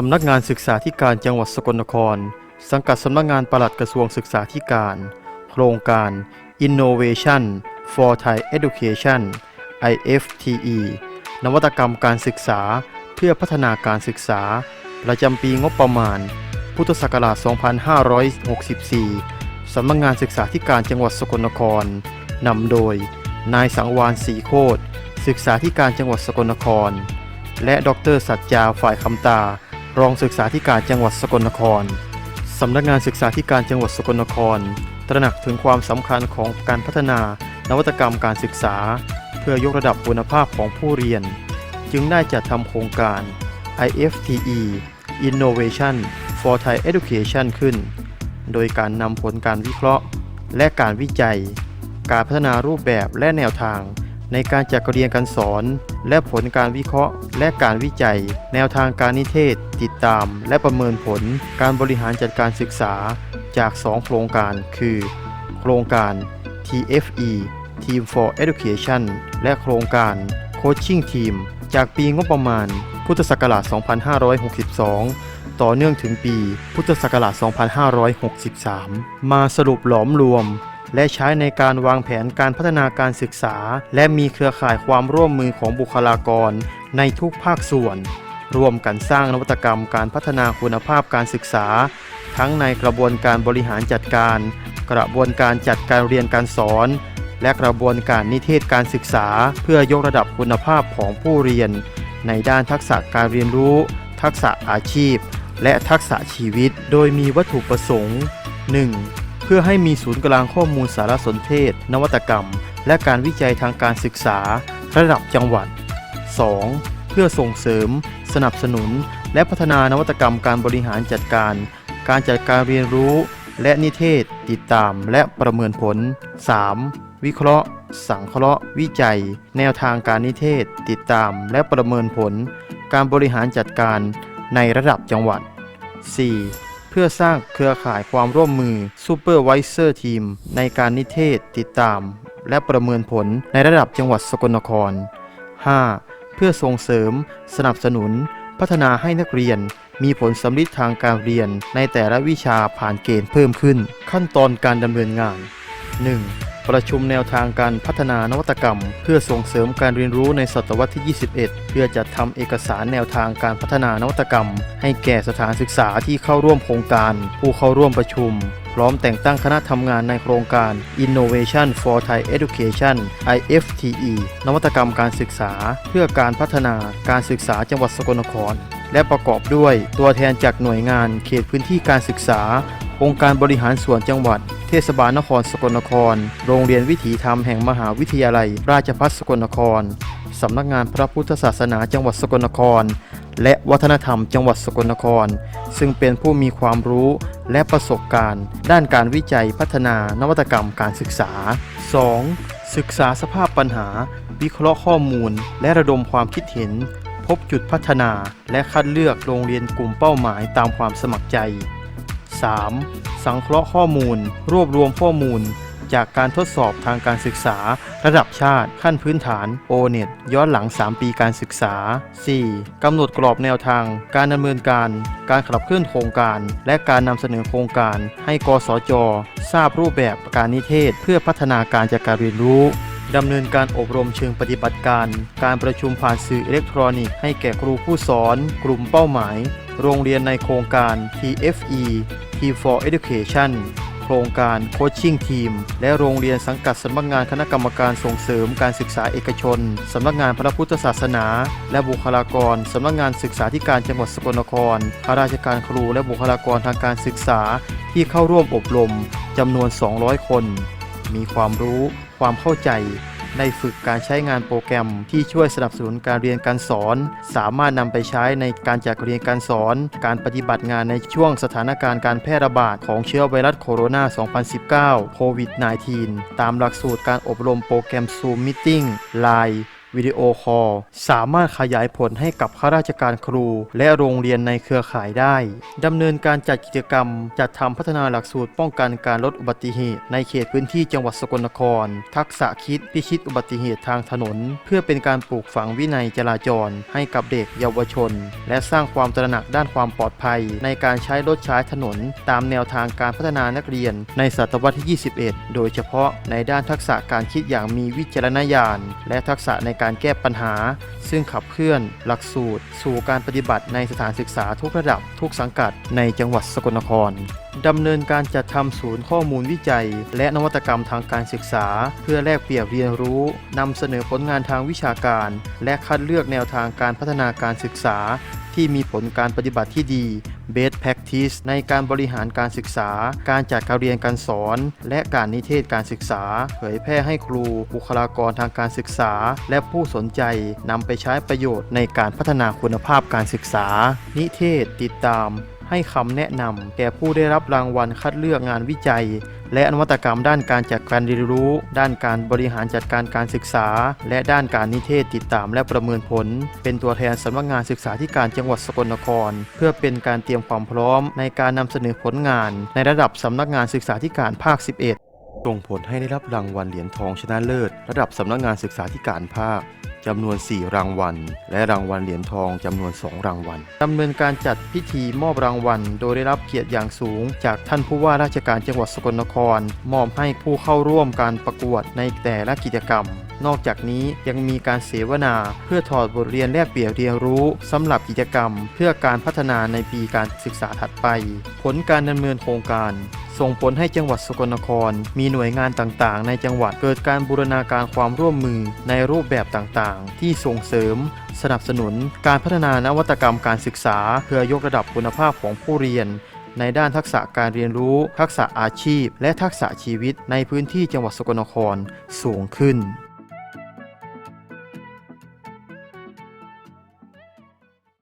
สำนักงานศึกษาธิการจังหวัดสกลนคร สังกัดสำนักงานปลัดกระทรวงศึกษาธิการ โครงการ Innovation for Thai Education IFTE นวัตกรรมการศึกษาเพื่อพัฒนาการศึกษา ประจำปีงบประมาณ พุทธศักราช 2564 สำนักงานศึกษาธิการจังหวัดสกลนคร นำโดย นายสังวานศรีโคตรศึกษาธิการจังหวัดสกลนคร และดรสัจจาฝ่ายคำตา รองศึกษาธิการจังหวัดสกลนคร สำนักงานศึกษาธิการจังหวัดสกลนคร ตระหนักถึงความสำคัญของการพัฒนานวัตกรรมการศึกษา เพื่อยกระดับคุณภาพของผู้เรียน จึงได้จัดทำโครงการ IFTE Innovation for Thai Education ขึ้น โดยการนำผลการวิเคราะห์ และการวิจัย การพัฒนารูปแบบและแนวทาง ในการจัดการเรียนการสอน และผลการวิเคราะห์ และการวิจัย แนวทางการนิเทศ ติดตาม และประเมินผลการบริหารจัดการศึกษาจาก 2 โครงการคือ โครงการ TFE Team for Education และโครงการ Coaching Team จากปีงบประมาณ พุทธศักราช 2562 ต่อเนื่องถึงปี พุทธศักราช 2563 มาสรุปหลอมรวม และใช้ในการวางแผนการพัฒนาการศึกษา และมีเครือข่ายความร่วมมือของบุคลากร ในทุกภาคส่วน ร่วมกันสร้างนวัตกรรมการพัฒนาคุณภาพการศึกษา ทั้งในกระบวนการบริหารจัดการ กระบวนการจัดการเรียนการสอน และกระบวนการนิเทศการศึกษา เพื่อยกระดับคุณภาพของผู้เรียน ในด้านทักษะการเรียนรู้ ทักษะอาชีพ และทักษะชีวิต โดยมีวัตถุประสงค์ 1. เพื่อให้มีศูนย์กลางข้อมูลสารสนเทศ นวัตกรรม และการวิจัยทางการศึกษา ระดับจังหวัด 2. เพื่อส่งเสริม สนับสนุน และพัฒนานวัตกรรมการบริหารจัดการ การจัดการเรียนรู้ และนิเทศ ติดตามและประเมินผล 3. วิเคราะห์ สังเคราะห์ วิจัย แนวทางการนิเทศ ติดตามและประเมินผล การบริหารจัดการในระดับจังหวัด 4. เพื่อสร้างเครือข่ายความร่วมมือ Supervisor Team ในการนิเทศติดตาม และประเมินผลในระดับจังหวัดสกลนคร 5. เพื่อส่งเสริม สนับสนุน พัฒนาให้นักเรียน มีผลสำลิดทางการเรียนในแต่ละวิชาผ่านเกณฑ์เพิ่มขึ้น ขั้นตอนการดำเนินงาน 1. ประชุมแนวทางการพัฒนานวัตกรรม เพื่อส่งเสริมการเรียนรู้ในศตวรรษที่ 21 เพื่อจัดทำเอกสารแนวทางการพัฒนานวัตกรรม ให้แก่สถานศึกษาที่เข้าร่วมโครงการ ผู้เข้าร่วมประชุม พร้อมแต่งตั้งคณะทำงานในโครงการ Innovation for Thai Education IFTE นวัตกรรมการศึกษา เพื่อการพัฒนาการศึกษาจังหวัดสกลนครและประกอบด้วยตัวแทนจากหน่วยงานเขตพื้นที่การศึกษา องค์การบริหารส่วนจังหวัด เทศบาลนครสกลนคร โรงเรียนวิถีธรรมแห่งมหาวิทยาลัย ราชภัฏสกลนคร สำนักงานพระพุทธศาสนาจังหวัดสกลนคร และวัฒนธรรมจังหวัดสกลนคร ซึ่งเป็นผู้มีความรู้และประสบการณ์ ด้านการวิจัยพัฒนานวัตกรรมการศึกษา 2. ศึกษาสภาพปัญหา วิเคราะห์ข้อมูล และระดมความคิดเห็น พบจุดพัฒนา และคัดเลือกโรงเรียนกลุ่มเป้าหมายตามความสมัครใจ 3. สังเคราะห์ข้อมูล รวบรวมข้อมูล จากการทดสอบทางการศึกษา ระดับชาติ ขั้นพื้นฐาน o n e t ย้อนหลัง 3 ปีการศึกษา 4. กำหนดกรอบแนวทาง การดำเนินการ การขับเคลื่อนโครงการ และการนำเสนอโครงการ ให้กสจ ทราบรูปแบบการนิเทศ เพื่อพัฒนาการจัดการเรียนรู้ดำเนินการอบรมเชิงปฏิบัติการ การประชุมผ่านสื่ออิเล็กทรอนิกส์ให้แก่ครูผู้สอน กลุ่มเป้าหมาย โรงเรียนในโครงการ TFE Team for Education โครงการ Coaching Team และโรงเรียนสังกัดสำนักงานคณะกรรมการส่งเสริมการศึกษาเอกชน สำนักงานพระพุทธศาสนา และบุคลากร สำนักงานศึกษาธิการจังหวัดสกลนครข้าราชการครูและบุคลากรทางการศึกษาที่เข้าร่วมอบรมจำนวน 200 คน มีความรู้ ความเข้าใจ ในฝึกการใช้งานโปรแกรม ที่ช่วยสนับสนุนการเรียนการสอน สามารถนำไปใช้ในการจัดเรียนการสอน การปฏิบัติงานในช่วงสถานการณ์การแพร่ระบาดของเชื้อไวรัสโคโรนา 2019 โควิด -19 ตามหลักสูตรการอบรมโปรแกรม Zoom Meeting Line วิดีโอคอลสามารถขยายผลให้กับข้าราชการครู และโรงเรียนในเครือข่ายได้ดำเนินการจัดกิจกรรม จัดทำพัฒนาหลักสูตรป้องกันการลดอุบัติเหตุ ในเขตพื้นที่จังหวัดสกลนคร ทักษะคิดพิชิตอุบัติเหตุทางถนน เพื่อเป็นการปลูกฝังวินัยจราจร ให้กับเด็กเยาวชน และสร้างความตระหนักด้านความปลอดภัย ในการใช้รถใช้ถนน ตามแนวทางการพัฒนานักเรียน ในศตวรรษที่ 21 โดยเฉพาะในด้านทักษะการคิดอย่างมีวิจารณญาณ และทักษะในการการแก้ปัญหา ซึ่งขับเคลื่อนหลักสูตร สู่การปฏิบัติในสถานศึกษาทุกระดับทุกสังกัดในจังหวัดสกลนครดำเนินการจัดทำศูนย์ข้อมูลวิจัย และนวัตกรรมทางการศึกษา เพื่อแลกเปลี่ยนเรียนรู้นำเสนอผลงานทางวิชาการ และคัดเลือกแนวทางการพัฒนาการศึกษา ที่มีผลการปฏิบัติที่ดี Best Practice ในการบริหารการศึกษา การจัดการเรียนการสอน และการนิเทศการศึกษา เผยแพร่ให้ครูบุคลากรทางการศึกษา และผู้สนใจนำไปใช้ประโยชน์ในการพัฒนาคุณภาพการศึกษา นิเทศติดตาม ให้คำแนะนำแก่ผู้ได้รับรางวัลคัดเลือกงานวิจัย และนวัตกรรมด้านการจัดการเรียนรู้ ด้านการบริหารจัดการการศึกษา และด้านการนิเทศติดตามและประเมินผล เป็นตัวแทนสำนักงานศึกษาธิการจังหวัดสกลนคร เพื่อเป็นการเตรียมความพร้อมในการนำเสนอผลงาน ในระดับสำนักงานศึกษาธิการภาค 11ส่งผลให้ได้รับรางวัลเหรียญทองชนะเลิศ ระดับสำนักงานศึกษาธิการภาค จำนวน 4 รางวัล และรางวัลเหรียญทองจำนวน 2 รางวัลดำเนินการจัดพิธีมอบรางวัล โดยได้รับเกียรติอย่างสูง จากท่านผู้ว่าราชการจังหวัดสกลนคร มอบให้ผู้เข้าร่วมการประกวดในแต่ละกิจกรรมนอกจากนี้ยังมีการเสวนาเพื่อถอดบทเรียนแลกเปลี่ยนเรียนรู้สำหรับกิจกรรม เพื่อการพัฒนาในปีการศึกษาถัดไป ผลการดำเนินโครงการ ส่งผลให้จังหวัดสกลนคร มีหน่วยงานต่างๆ ในจังหวัดเกิดการบูรณาการความร่วมมือในรูปแบบต่างๆ ที่ส่งเสริม สนับสนุน การพัฒนานวัตกรรมการศึกษา เพื่อยกระดับคุณภาพของผู้เรียน ในด้านทักษะการเรียนรู้ ทักษะอาชีพ และทักษะชีวิตในพื้นที่จังหวัดสกลนครสูงขึ้น